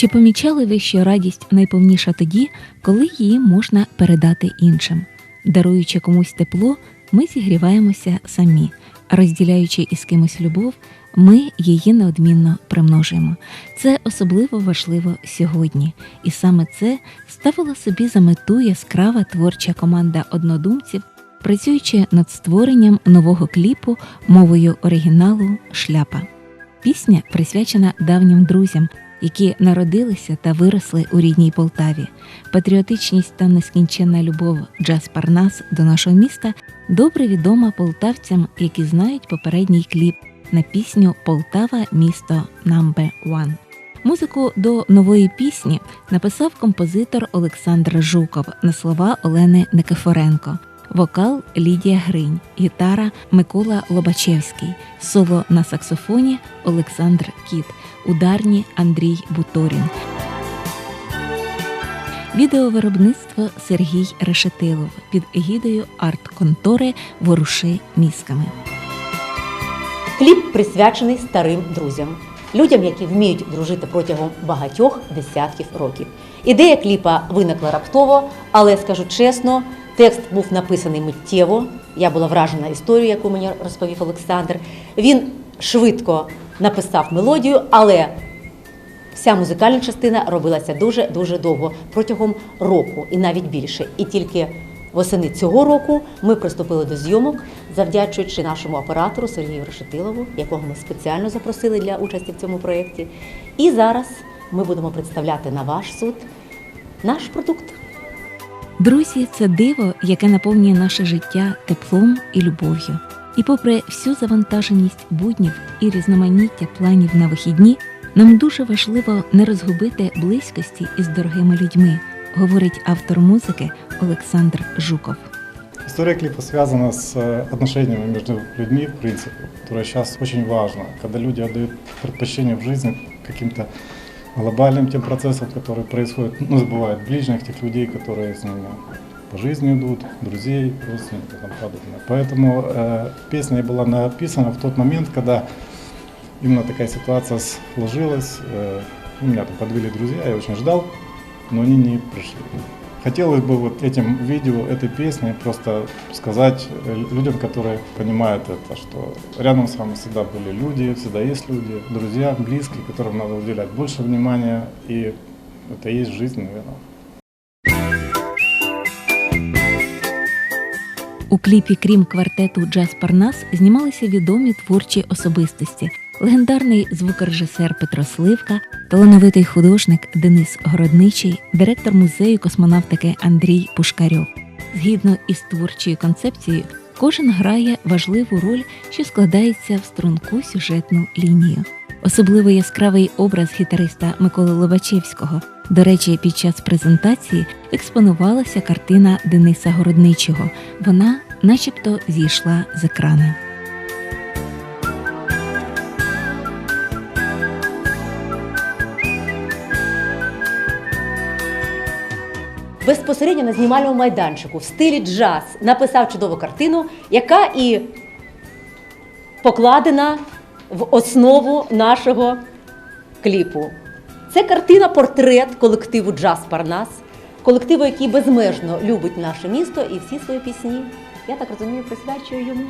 Чи помічали ви, що радість найповніша тоді, коли її можна передати іншим? Даруючи комусь тепло, ми зігріваємося самі, розділяючи із кимось любов, ми її неодмінно примножуємо. Це особливо важливо сьогодні, і саме це ставила собі за мету яскрава творча команда однодумців, працюючи над створенням нового кліпу мовою оригіналу Шляпа. Пісня присвячена давнім друзям, які народилися та виросли у рідній Полтаві. Патріотичність та нескінченна любов Джаз Парнас до нашого міста добре відома полтавцям, які знають попередній кліп на пісню Полтава місто Number One». Музику до нової пісні написав композитор Олександр Жуков на слова Олени Никифоренко. Вокал Лідія Гринь, гітара Микола Лобачевський, соло на саксофоні Олександр Кіт, ударні Андрій Буторін. Відеовиробництво Сергій Решетилов під егідою арт-контори Воруши мізками. Кліп присвячений старим друзям, людям, які вміють дружити протягом багатьох десятків років. Ідея кліпа виникла раптово, але скажу чесно, текст був написаний миттєво. Я була вражена історією, яку мені розповів Олександр. Він швидко написав мелодію, але вся музикальна частина робилася дуже дуже довго протягом року і навіть більше. І тільки восени цього року ми приступили до зйомок, завдячуючи нашому оператору Сергію Решетилову, якого ми спеціально запросили для участі в цьому проєкті. І зараз ми будемо представляти на ваш суд наш продукт. Друзі, це диво, яке наповнює наше життя теплом і любов'ю. І попри всю завантаженість буднів і різноманіття планів на вихідні, нам дуже важливо не розгубити близькості із дорогими людьми, говорить автор музики Олександр Жуков. История клипа связана с э, отношениями между людьми, в принципе, которое сейчас очень важно, когда люди отдают предпочтение в жизни каким-то глобальным тем процессам, которые происходят, ну, забывают ближних, тех людей, которые с ними по жизни идут, друзей, родственников и тому подобное. Поэтому э, песня и была написана в тот момент, когда именно такая ситуация сложилась. Э, меня там подвели друзья, я очень ждал, но они не пришли. Хотелось бы вот этим видео, этой песней просто сказать э, людям, которые понимают это, что рядом с вами всегда были люди, всегда есть люди, друзья, близкие, которым надо уделять больше внимания, и это и есть жизнь, наверное. У кліпі, крім квартету Джаз Парнас, знімалися відомі творчі особистості: легендарний звукорежисер Петро Сливка, талановитий художник Денис Городничий, директор музею космонавтики Андрій Пушкарьов. Згідно із творчою концепцією, кожен грає важливу роль, що складається в струнку сюжетну лінію. Особливо яскравий образ гітариста Миколи Лобачевського. До речі, під час презентації експонувалася картина Дениса Городничого. Вона, начебто, зійшла з екрану. Безпосередньо на знімальному майданчику в стилі джаз написав чудову картину, яка і покладена в основу нашого кліпу. Це картина портрет колективу Джаз Парнас, колективу, який безмежно любить наше місто і всі свої пісні, я так розумію, присвячую йому.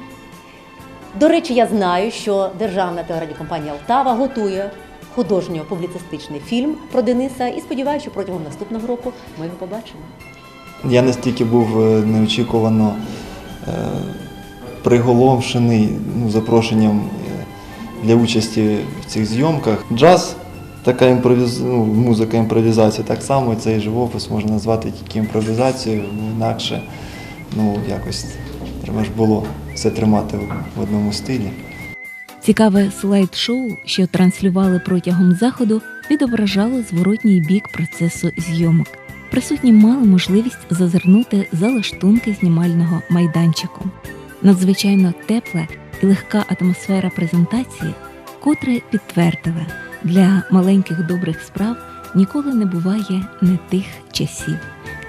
До речі, я знаю, що Державна телерадіокомпанія Алтава готує художньо-публіцистичний фільм про Дениса і сподіваюся, що протягом наступного року ми його побачимо. Я настільки був е, неочікувано е, приголомшений ну, запрошенням е, для участі в цих зйомках. Джаз, така імпровіз... ну, музика імпровізація так само, цей живопис можна назвати тільки імпровізацією, інакше ну, якось треба ж було все тримати в одному стилі. Цікаве слайд-шоу, що транслювали протягом заходу, відображало зворотній бік процесу зйомок. Присутні мали можливість зазирнути за лаштунки знімального майданчику. Надзвичайно тепла і легка атмосфера презентації, котре підтвердила, для маленьких добрих справ ніколи не буває не тих часів.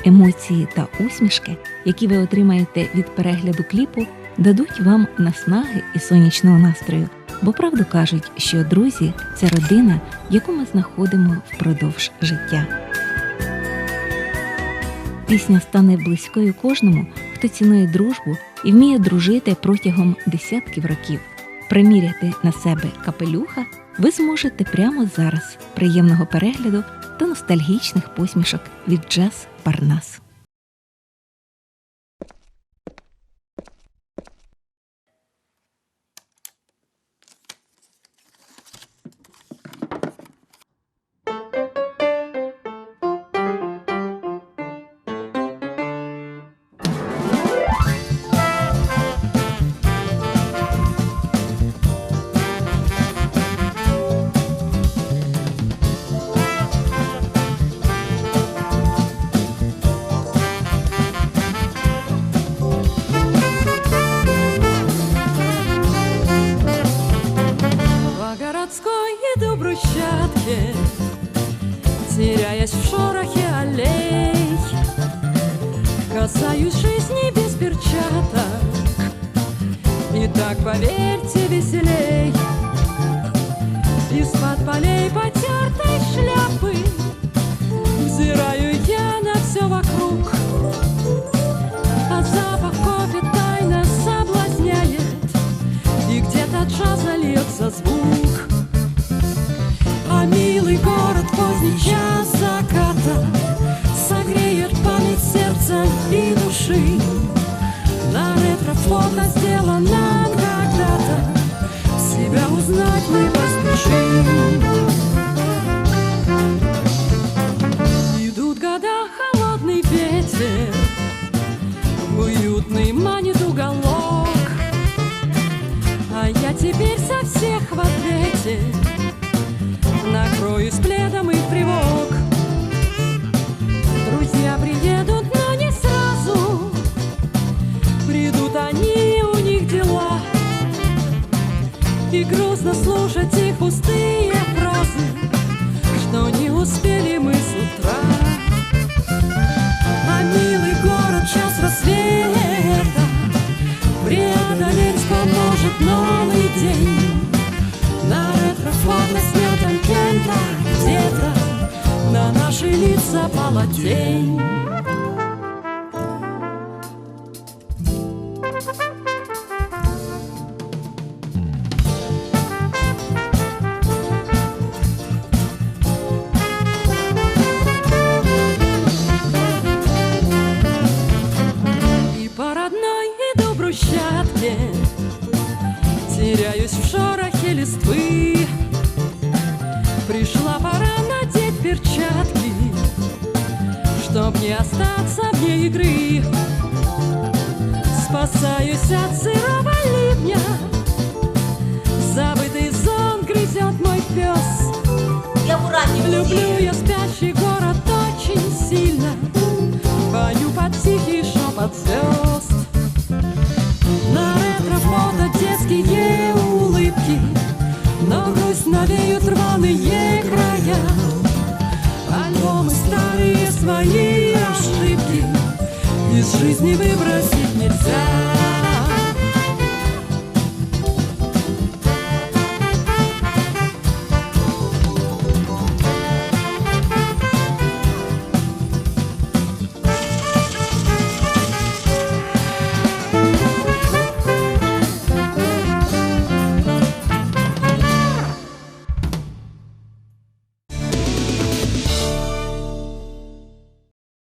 Емоції та усмішки, які ви отримаєте від перегляду кліпу, дадуть вам наснаги і сонячного настрою, Бо правду кажуть, що друзі це родина, яку ми знаходимо впродовж життя. Пісня стане близькою кожному, хто цінує дружбу і вміє дружити протягом десятків років. Приміряти на себе капелюха ви зможете прямо зараз. Приємного перегляду та ностальгічних посмішок від Джаз Парнас. Без И так, поверьте, веселей. Друзья приедут, но не сразу. Придут они, у них дела. И грустно слушать их пустые фразы Что не успели мы с утра. А милый город, час рассвета Преодолеть поможет новый день. На ретро-фото снятом кем-то где-то На наши лица пала Теряюсь в шорохе листвы. Пришла пора надеть перчатки Чтоб не остаться вне игры. Спасаюсь от сырого ливня. Забытый сон грызет мой пес. Люблю я спящий жизни выбросить нельзя